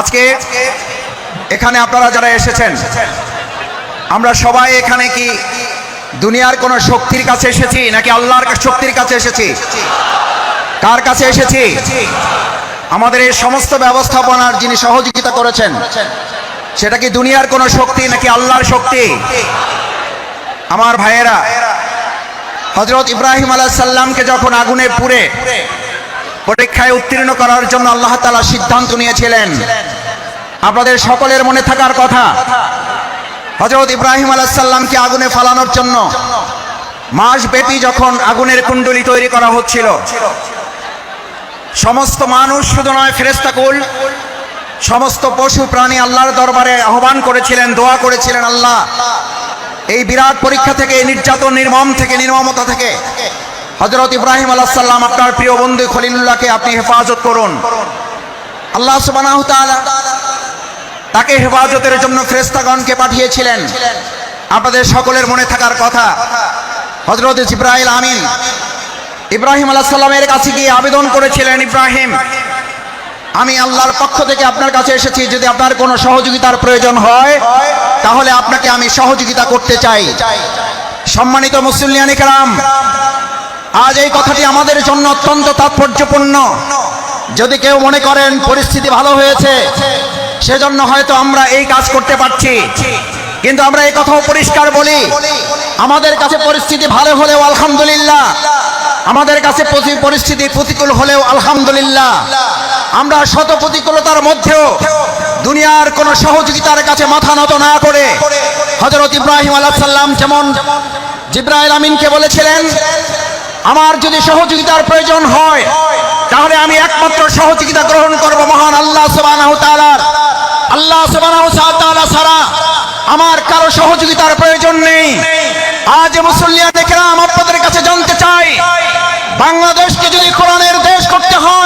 আজকে এখানে আপনারা যারা এসেছেন, আমরা সবাই এখানে কি দুনিয়ার কোন শক্তির কাছে এসেছি নাকি আল্লাহর শক্তির কাছে এসেছি? কার কাছে এসেছি? আমাদের এই সমস্ত ব্যবস্থাপনার যিনি সহযোগিতা করেছেন, সেটা কি দুনিয়ার কোন শক্তি নাকি আল্লাহর শক্তি? আমার ভাইয়েরা হজরত ইব্রাহিম আলাহ সাল্লামকে যখন আগুনে পুড়ে পরীক্ষায় উত্তীর্ণ করার জন্য আল্লাহ তালা সিদ্ধান্ত নিয়েছিলেন। আপনাদের সকলের মনে থাকার কথা হজরত ইব্রাহিম আলাহাল্লামকে আগুনে ফালানোর জন্য মাস ব্যাপী যখন আগুনের কুণ্ডলি তৈরি করা হচ্ছিল, সমস্ত মানুষ শুধু নয় ফেরেস্তাকুল সমস্ত পশু প্রাণী আল্লাহর দরবারে আহ্বান করেছিলেন, দোয়া করেছিলেন, আল্লাহ, এই বিরাট পরীক্ষা থেকে, নির্যাতন নির্মম থেকে, নির্মমতা থেকে হজরত ইব্রাহিম আলাহ সাল্লাম আপনার প্রিয় বন্ধু খলিলুল্লাহকে আপনি হেফাজত করুন। আল্লাহ তাআলা তাকে হেফাজতের জন্য ফ্রেস্তাগণকে পাঠিয়েছিলেন। আপনাদের সকলের মনে থাকার কথা হজরত ইব্রাহিম আমিন ইব্রাহিম আলাহ সাল্লামের কাছে গিয়ে আবেদন করেছিলেন, ইব্রাহিম, আমি আল্লাহর পক্ষ থেকে আপনার কাছে এসেছি, যদি আপনার কোনো সহযোগিতার প্রয়োজন হয়, তাহলে আপনাকে আমি সহযোগিতা করতে চাই। সম্মানিত মুসলিয়ানি কালাম আজ এই কথাটি আমাদের জন্য অত্যন্ত তাৎপর্যপূর্ণ। যদি কেউ মনে করেন পরিস্থিতি ভালো হয়েছে, সেজন্য হয়তো আমরা এই কাজ করতে পারছি। কিন্তু আমরা এই কথাও পরিষ্কার বলি, আমাদের কাছে পরিস্থিতি ভালো হলেও আলহামদুলিল্লাহ, আমাদের কাছে পরিস্থিতি প্রতিকূল হলেও আলহামদুলিল্লাহ। আমরা শত প্রতিকূলতার মধ্যেও দুনিয়ার কোন সহযোগিতার কাছে মাথা নত না করে হজরত ইব্রাহিম আলাহ সাল্লাম যেমন জিব্রাইল আমিনকে বলেছিলেন আমার যদি সহযোগিতার প্রয়োজন হয়, তাহলে আমি একমাত্র সহযোগিতা গ্রহণ করব মহান আল্লাহ সুবহানাহু তালার আল্লাহ সুবহানাহু তাআলা সারা আমার কারও সহযোগিতার প্রয়োজন নেই। আজ মুসল্লিয়া দেখলাম আপনাদের কাছে জানতে চাই, বাংলাদেশকে যদি কোরআনের দেশ করতে হয়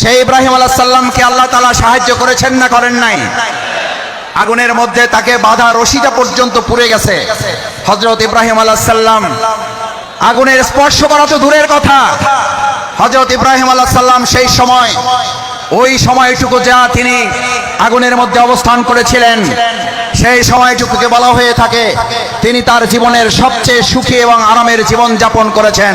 সেই ইব্রাহিম আলাহ সাল্লামকে আল্লাহ তালা সাহায্য করেছেন না করেন নাই? আগুনের মধ্যে তাকে বাধা রশিটা পর্যন্ত পুড়ে গেছে। হজরত ইব্রাহিম আলাহ সাল্লাম আগুনের স্পর্শ করা তো দূরের কথা। হজরত ইব্রাহিম আলাহ সাল্লাম সেই সময়, ওই সময়টুকু যা তিনি আগুনের মধ্যে অবস্থান করেছিলেন, সেই সময়টুকুকে বলা হয়ে থাকে, তিনি তার জীবনের সবচেয়ে সুখী এবং আরামের জীবন যাপন করেছেন।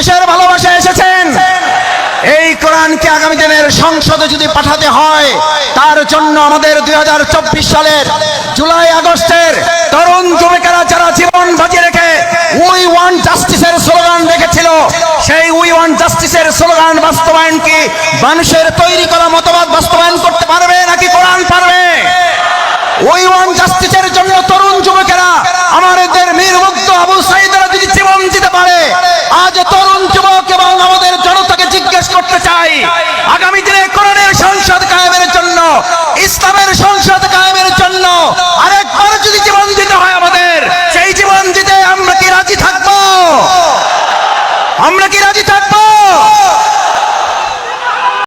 কিসের ভালোবাসা এসেছেন। এই কোরআনকে আগামী দিনের সংসদে যদি পাঠাতে হয়, তার জন্য আমাদের দুই সালের জুলাই আগস্টের তরুণ যুবকেরা যারা জীবন বাজি রেখে উই ওয়ান জাস্টিসের স্লোগান রেখেছিল, সেই উই ওয়ান জাস্টিসের স্লোগান বাস্তবায়ন কি মানুষের তৈরি করা মতবাদ বাস্তবায়ন করতে পারবে ইসলামের